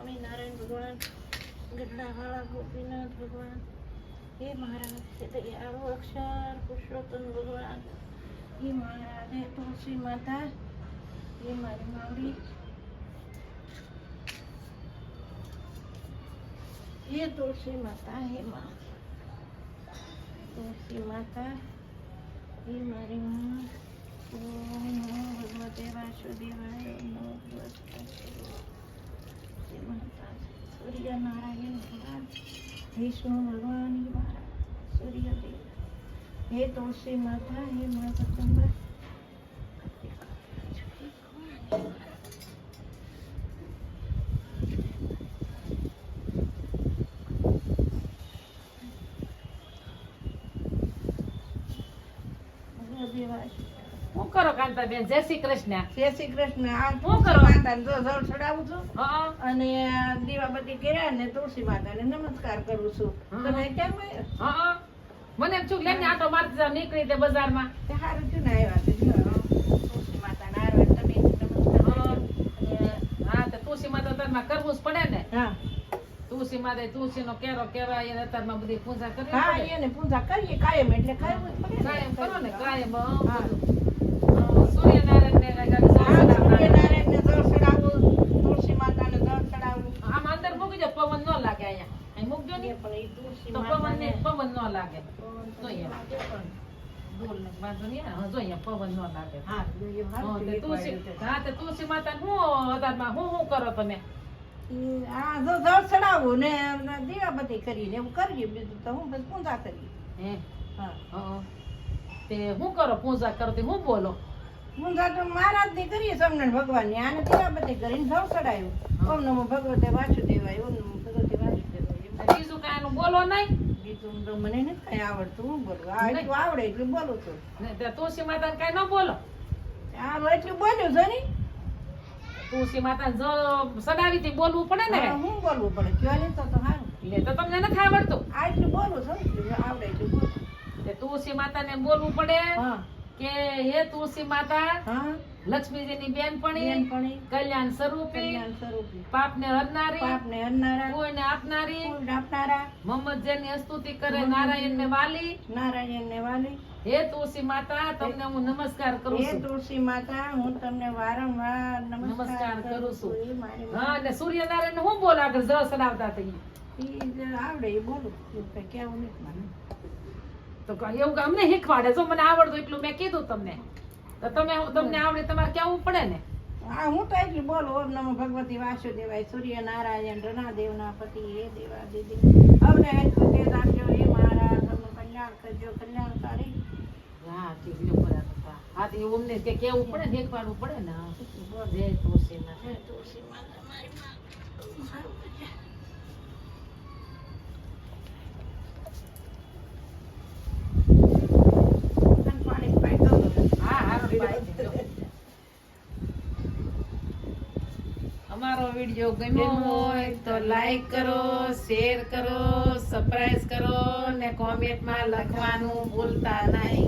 aminarin Tuhan Genda halaku pina Tuhan Hi maharang kita ya Allah Aksar kusyotun Tuhan Hi maharang itu si mata Hi maharang mali Hi si mata Hi maharang si mata Hi maharang Oh, no, no, no, no, no, no, no, Suryanarayan ભગવાન વિષ્ણુ ભગવાન સૂર્યદેવ હે તુલસી માતા હે મા Thank ભગવદેવાય. શું કરો કાંતાબેન? જય શ્રી કૃષ્ણ. જય શ્રી કૃષ્ણ. આ શું કરો? માતાને જો જળ ચડાવું છું હા અને દીવાબત્તી કર્યા ને તુલસી માતાને નમસ્કાર કરું છું. તમે કેમ હા મને એમ છું લઈને આટો મારતી નીકળી તે બજારમાં. તે હારું થયું ને આવ્યા તે તુલસી માતાને આવ્યા તમે નમસ્કાર હા. કર્યો. અને હા તો તુલસી માતા તારમાં કરવું જ પડે ને. હા. તુલસી માતા તુલસી નો કેરો કેવાય એને તારમાં બધી પૂજા કરવી હા એને પૂજા કરીએ કાયમ એટલે કાયમ. કાયમ કરો ને કાયમ હા. હા, સૂર્યનારાયણ ને લગાડી હા, સાસુ સૂર્યનારાયણને જળ ચડાવવું, તુલસી માતા હું અતારમાં હું હું કરો તમે આ જો જળ ચડાવવું ને દીવાબત્તી કરીને એવું કરીએ બીજું હું પૂજા કરીએ હે હા. તે હું કરો પૂજા કરો હું બોલો પૂજા તો ની કરીએ સમને ભગવાનની આને દીવાબત્તી કરીને જળ ચડાવ્યું ઓમ નમો ભગવતે વાસુદેવાય ઓમ નમો ભગવતે વાસુદેવાય. બીજું કાંઈ બોલો નહીં. બીજું તો મને નથી કઈ આવડતું હું બોલું? આ એટલું આવડે એટલું બોલું છું. તુલસી માતા કાંઈ ન બોલો. આ એટલું બોલ્યું છે ને? તુલસી માતા જ સડાવી થી બોલવું પડે ને હું બોલવું પડે. કયો લે તો સારું લે તો તમને નથી આવડતું. આ એટલું બોલું છું એટલું આવડે એટલું બોલું. તુલસી માતાને બોલવું પડે. હા. કે હે તુલસી માતા લક્ષ્મીજીની બેનપણી કલ્યાણ સ્વરૂપી કલ્યાણ સ્વરૂપી. પાપને હરનારી પાપને હરનારા કોઈને આપનારી આપનારા. મોહમ્મદ જેની સ્તુતિ કરે નારાયણને વાલી. નારાયણને વાલી. હે તુલસી માતા તમને હું નમસ્કાર કરું હે તુલસી માતા હું તમને વારંવાર નમસ્કાર કરું છું. છું. હા અને સૂર્યનારાયણ હું બોલા આગળ જ સડાવતા થઈ આવડે એ બોલું કેવું નથી મને તો એવું અમને શીખવાડે. જો મને આવડતું એટલું મેં કીધું તમને. તો તમે તમને આવડે તમારે કેવું પડે ને. હા હું તો એટલી બોલું ઓમ નમો ભગવતી વાસુદેવાય નારાયણ રણાદેવના પતિ હે દેવા દીદી. અમને એટલું તે આપજો હે મારા તમને કલ્યાણ કરજો કલ્યાણકારી. હા ઠીક બરાબર હા. તો એવું અમને કે કેવું પડે ને શીખવાડવું પડે ને. જય તુલસી માતા. તુલસી માતા મારી માં સારું કરજે. તને પાણી પાઈ દઉં તો. હા હારું પાઈ દેજો. અમારો વીડિયો ગમ્યો હોય તો લાઈક કરો શેર કરો સબસ્ક્રાઇબ કરો ને કોમેન્ટમાં લખવાનું ભૂલતા નહીં.